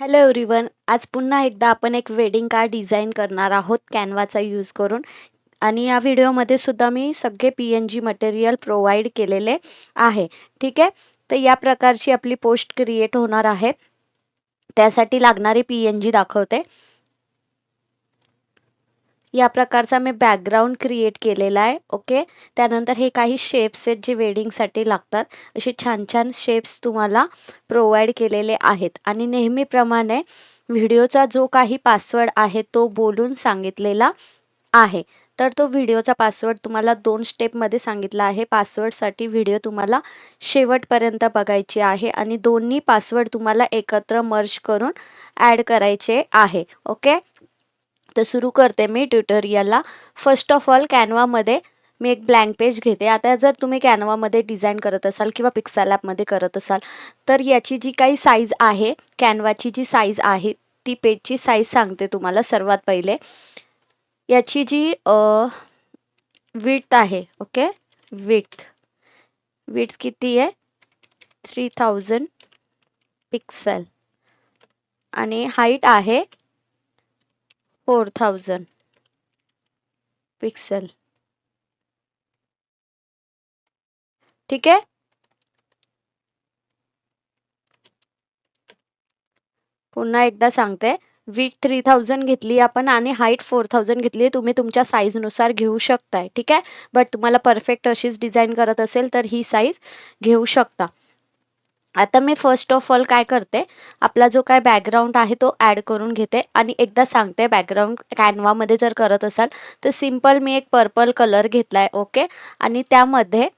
Hello everyone आज पुन्हा एकदा आपण एक वेडिंग कार्ड डिझाईन करणार आहोत कॅनवाचा यूज करून. आणि या व्हिडिओमध्ये सुद्धा मी सगळे P N G material provide केलेले आहे. ठीक आहे? तर या प्रकारची आपली पोस्ट क्रिएट होणार आहे. त्यासाठी लागणारी पी एन जी दाखवते. या प्रकारचा मी बॅकग्राऊंड क्रिएट केलेला आहे ओके त्यानंतर हे काही शेप्स आहेत जे वेडिंगसाठी लागतात. असे छान छान शेप्स तुम्हाला प्रोव्हाइड केलेले आहेत. आणि नेहमीप्रमाणे व्हिडिओचा जो काही पासवर्ड आहे तो बोलून सांगितलेला आहे. तर तो व्हिडिओचा पासवर्ड तुम्हाला दोन स्टेपमध्ये सांगितला आहे. पासवर्डसाठी व्हिडिओ तुम्हाला शेवटपर्यंत बघायची आहे आणि दोन्ही पासवर्ड तुम्हाला एकत्र मर्ज करून ॲड करायचे आहे ओके तर सुरू करते मी ट्युटोरियलला फर्स्ट ऑफ ऑल कॅनवामध्ये मी एक ब्लँक पेज घेते. आता जर तुम्ही कॅनवामध्ये डिझाईन करत असाल किंवा पिक्सल ॲपमध्ये करत असाल तर याची जी काही साईज आहे कॅनवाची जी साईज आहे ती पेजची साईज सांगते तुम्हाला सर्वात पहिले. याची जी विथ आहे ओके विथ विथ किती आहे? थ्री थाउजंड पिक्सल आणि हाईट आहे फोर थाउजंड पिक्सल. ठीक आहे? पुन्हा एकदा सांगते. विथ थ्री थाउजंड घेतली आपण आणि हाईट फोर थाउजंड घेतली तुम्ही तुमच्या साईजनुसार घेऊ शकताय. ठीक आहे? बट तुम्हाला परफेक्ट अशीच डिझाईन करत असेल तर ही साईज घेऊ शकता. आता मी फर्स्ट ऑफ ऑल काय करते आपला जो काय बॅकग्राऊंड आहे तो ॲड करून घेते आणि एकदा सांगते बॅकग्राऊंड कॅनवामध्ये जर करत असाल तर सिंपल मी एक पर्पल कलर घेतलाय ओके आणि त्यामध्ये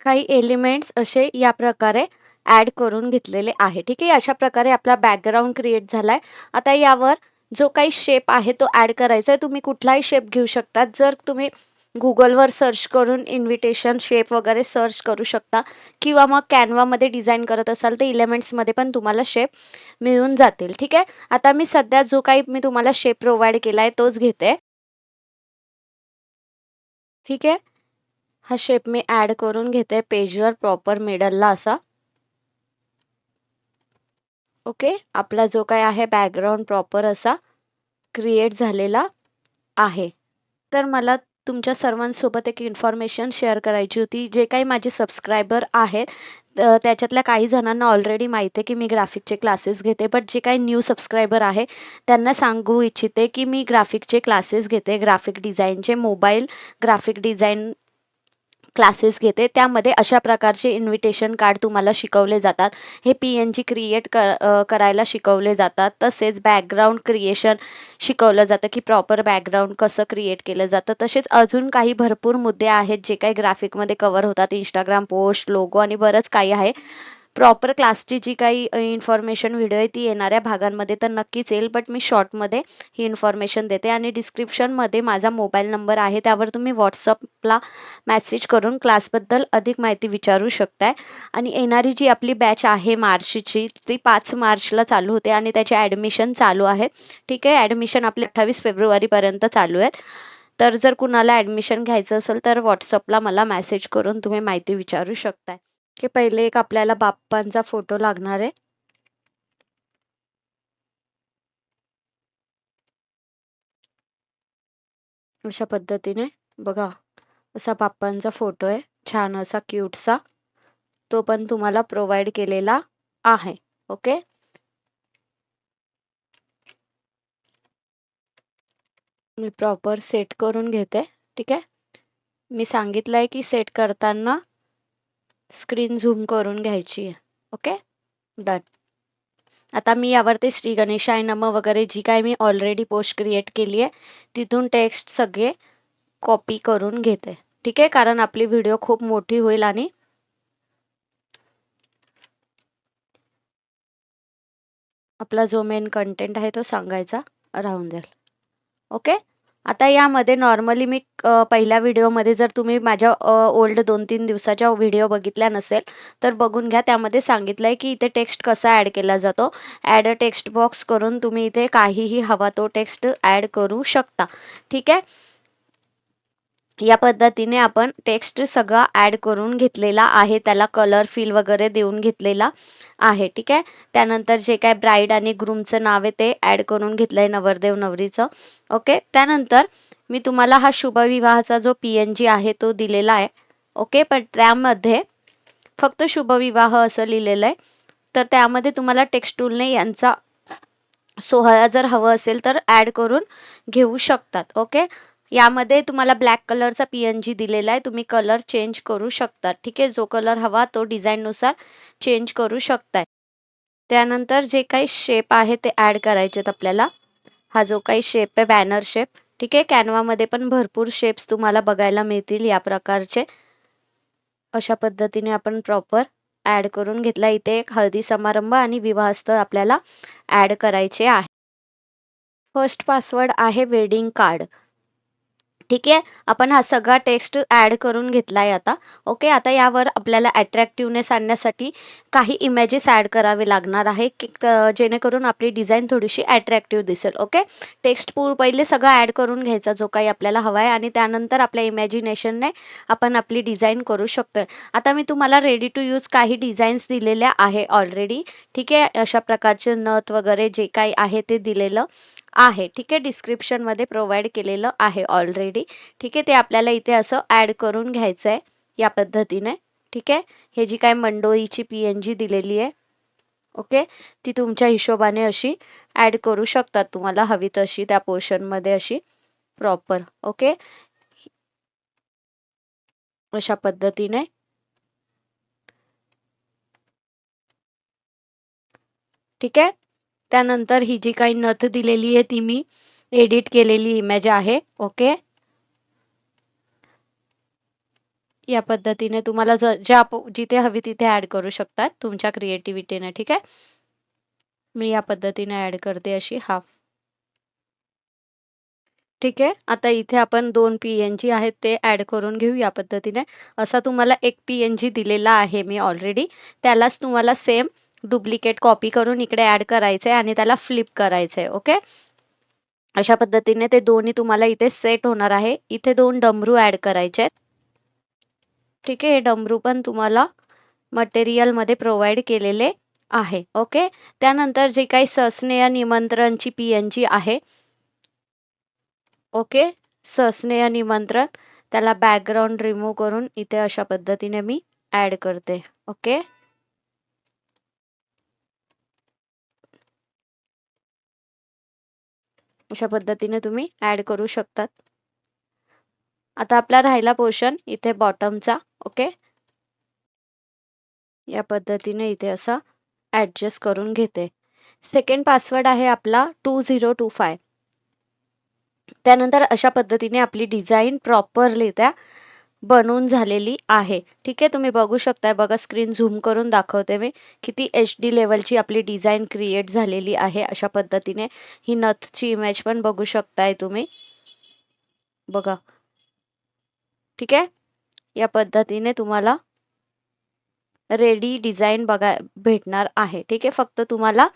काही एलिमेंट्स असे या प्रकारे ॲड करून घेतलेले आहे ठीक आहे? अशा प्रकारे आपला बॅकग्राऊंड क्रिएट झालाय. आता यावर जो काही शेप आहे तो ॲड करायचा आहे तुम्ही कुठलाही शेप घेऊ शकता. जर तुम्ही गुगलवर सर्च करून इन्व्हिटेशन शेप वगैरे सर्च करू शकता. किंवा मग कॅनवामध्ये डिझाईन करत असाल तर इलेमेंट्समध्ये पण तुम्हाला शेप मिळून जातील. ठीक आहे? आता मी सध्या जो काही मी तुम्हाला शेप प्रोव्हाइड केला आहे तोच घेते. ठीक आहे? हा शेप मी ॲड करून घेते पेजवर प्रॉपर मिडलला असा. ओके आपला जो काय आहे बॅकग्राऊंड प्रॉपर असा क्रिएट झालेला आहे. तर मला तुमच्या सर्वांसोबत एक इन्फॉर्मेशन शेअर करायची होती. जे काही माझे सबस्क्रायबर आहेत त्याच्यातल्या काही जणांना ऑलरेडी माहिती आहे की मी ग्राफिकचे क्लासेस घेते. बट जे काही न्यू सबस्क्रायबर आहे त्यांना सांगू इच्छिते की मी ग्राफिकचे क्लासेस घेते. ग्राफिक डिझाईनचे मोबाईल ग्राफिक डिझाईन क्लासेस घेते. त्यामध्ये अशा प्रकारचे इन्व्हिटेशन कार्ड तुम्हाला शिकवले जातात. हे पी एन जी क्रिएट करायला शिकवले जातात. तसेच बॅकग्राऊंड क्रिएशन शिकवलं जातं की प्रॉपर बॅकग्राऊंड कसं क्रिएट केलं जातं. तसेच अजून काही भरपूर मुद्दे आहेत जे काही ग्राफिकमध्ये कव्हर होतात. इंस्टाग्राम पोस्ट लोगो आणि बरंच काही आहे. प्रॉपर क्लासची जी काही इन्फॉर्मेशन व्हिडिओ आहे ती येणाऱ्या भागांमध्ये तर नक्कीच येईल बट मी शॉर्टमध्ये ही इन्फॉर्मेशन देते आणि डिस्क्रिप्शनमध्ये माझा मोबाईल नंबर आहे त्यावर तुम्ही व्हॉट्सअपला मेसेज करून क्लासबद्दल अधिक माहिती विचारू शकताय. आणि येणारी जी आपली बॅच आहे मार्चची ती पाच मार्चला चालू होते आणि त्याचे ॲडमिशन चालू आहे. ठीक आहे ॲडमिशन आपले अठ्ठावीस फेब्रुवारीपर्यंत चालू आहेत. तर जर कुणाला ॲडमिशन घ्यायचं असेल तर व्हॉट्सअपला मला मेसेज करून तुम्ही माहिती विचारू शकताय. की पहिले एक आपल्याला बाप्पांचा फोटो लागणार आहे. अशा पद्धतीने बघा असा बाप्पांचा फोटो आहे छान असा क्यूटसा तो पण तुम्हाला प्रोव्हाइड केलेला आहे ओके? मी प्रॉपर सेट करून घेते ठीक आहे? मी सांगितलंय की सेट करताना स्क्रीन झूम करून घ्यायची. आहे ओके डन आता मी यावरती श्री गणेशाय नम वगैरे जी काय मी ऑलरेडी पोस्ट क्रिएट केली आहे तिथून टेक्स्ट सगळे कॉपी करून घेते. ठीक आहे? कारण आपली व्हिडिओ खूप मोठी होईल आणि आपला जो मेन कंटेंट आहे तो सांगायचा राहून जाईल. ओके आता यामध्ये नॉर्मली मी पहिल्या व्हिडिओमध्ये जर तुम्ही माझ्या ओल्ड दोन तीन दिवसाच्या व्हिडिओ बघितल्या नसेल तर बघून घ्या. त्यामध्ये सांगितलंय की इथे टेक्स्ट कसा ॲड केला जातो. ॲड अ टेक्स्ट बॉक्स करून तुम्ही इथे काहीही हवा तो टेक्स्ट ॲड करू शकता. ठीक आहे? या पद्धतीने आपण टेक्स्ट सगळा ऍड करून घेतलेला आहे. त्याला कलर फील वगैरे देऊन घेतलेला. आहे ठीक आहे? त्यानंतर जे काय ब्राईड आणि ग्रूमचं नाव आहे ते ऍड करून घेतलंय नवरदेव नवरीचं ओके त्यानंतर मी तुम्हाला हा शुभविवाहाचा जो पी आहे तो दिलेला आहे ओके पण त्यामध्ये फक्त शुभविवाह असं लिहिलेलं आहे. तर त्यामध्ये तुम्हाला टेक्स्टूलने यांचा सोहळा जर हवं असेल तर ऍड करून घेऊ शकतात ओके यामध्ये तुम्हाला ब्लॅक कलरचा पीएनजी दिलेला आहे. तुम्ही कलर चेंज करू शकता. ठीक आहे? जो कलर हवा तो डिझाईन नुसार चेंज करू शकताय. त्यानंतर जे काही शेप आहे ते ऍड करायचे आपल्याला. हा जो काही शेप आहे बॅनर शेप ठीक आहे? कॅनवामध्ये पण भरपूर शेप्स तुम्हाला बघायला मिळतील या प्रकारचे. अशा पद्धतीने आपण प्रॉपर ऍड करून घेतला. इथे एक हळदी समारंभ आणि विवाहस्थळ आपल्याला ऍड करायचे आहे. फर्स्ट पासवर्ड आहे वेडिंग कार्ड ठीक आहे? आपण हा सगळा टेक्स्ट ऍड करून घेतलाय आता. ओके आता यावर आपल्याला अट्रॅक्टिवनेस आणण्यासाठी काही इमेजेस ॲड करावे लागणार आहे जेणेकरून आपली डिझाईन थोडीशी अट्रॅक्टिव्ह दिसेल. ओके टेक्स्ट पहिले सगळं ऍड करून घ्यायचा जो काही आपल्याला हवा आहे आणि त्यानंतर आपल्या इमॅजिनेशनने आपण आपली डिझाईन करू शकतोय. आता मी तुम्हाला रेडी टू यूज काही डिझाईन्स दिलेल्या आहे ऑलरेडी ठीक आहे? अशा प्रकारचे नथ वगैरे जे काही आहे ते दिलेलं. आहे. ठीक आहे? डिस्क्रिप्शनमध्ये प्रोव्हाइड केलेलं आहे ऑलरेडी ठीक आहे? ते आपल्याला इथे असं ॲड करून घ्यायचं आहे या पद्धतीने. ठीक आहे? हे जी काय मंडोळीची जी दिलेली आहे. ओके ती तुमच्या हिशोबाने अशी ॲड करू शकतात तुम्हाला. हवी तशी त्या पोर्शनमध्ये अशी प्रॉपर ओके अशा पद्धतीने. ठीक आहे? त्यानंतर ही जी काही नथ दिलेली आहे ती मी एडिट केलेली इमेज आहे ओके या पद्धतीने तुम्हाला ज्या जिथे हवी तिथे ऍड करू शकतात तुमच्या क्रिएटिव्हिटीने ठीक आहे? मी या पद्धतीने ऍड करते अशी हाफ ठीक आहे? आता इथे आपण दोन पीएनजी आहेत ते ऍड करून घेऊ या पद्धतीने. असा तुम्हाला एक पीएनजी दिलेला आहे मी ऑलरेडी त्यालाच तुम्हाला सेम डुप्लिकेट कॉपी करून इकडे ऍड करायचे आणि त्याला फ्लिप करायचे ओके अशा पद्धतीने ते दोन्ही तुम्हाला इथे सेट होणार आहे. इथे दोन डमरू ऍड करायचे ठीक आहे हे डमरू पण तुम्हाला मटेरियलमध्ये प्रोव्हाइड केलेले आहे ओके त्यानंतर जे काही सस्नेय निमंत्रणची पीएनजी आहे ओके सस्नेय निमंत्रण त्याला बॅकग्राऊंड रिमूव्ह करून इथे अशा पद्धतीने मी ऍड करते ओके अशा पद्धतीने तुम्ही ऍड करू शकतात. आता आपला राहिला पोर्शन इथे बॉटमचा ओके या पद्धतीने इथे असा ऍडजस्ट करून घेते. सेकंड पासवर्ड आहे आपला टू झिरो टू फाय त्यानंतर अशा पद्धतीने आपली डिझाईन प्रॉपरली त्या बनवून झालेली आहे. ठीक आहे? तुम्ही बघू शकताय. बघा स्क्रीन झूम करून दाखवते मी. किती एच डी लेवलची आपली डिझाईन क्रिएट झालेली आहे अशा पद्धतीने. ही नथची इमेज पण बघू शकताय तुम्ही. बघा. ठीक आहे? या पद्धतीने तुम्हाला रेडी डिझाईन बघा भेटणार आहे. ठीक आहे? फक्त तुम्हाला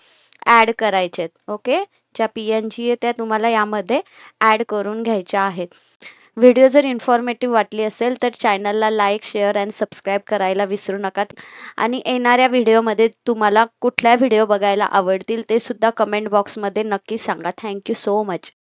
ऍड करायचे ओके ज्या पी एन जी आहे त्या तुम्हाला यामध्ये ऍड करून घ्यायच्या आहेत. व्हिडिओ जर इन्फॉर्मेटिव्ह वाटली असेल तर चॅनलला लाईक शेअर अँड सबस्क्राईब करायला विसरू नका. आणि येणाऱ्या व्हिडिओमध्ये तुम्हाला कुठल्या व्हिडिओ बघायला आवडतील ते सुद्धा कमेंट बॉक्समध्ये नक्की सांगा. Thank you so much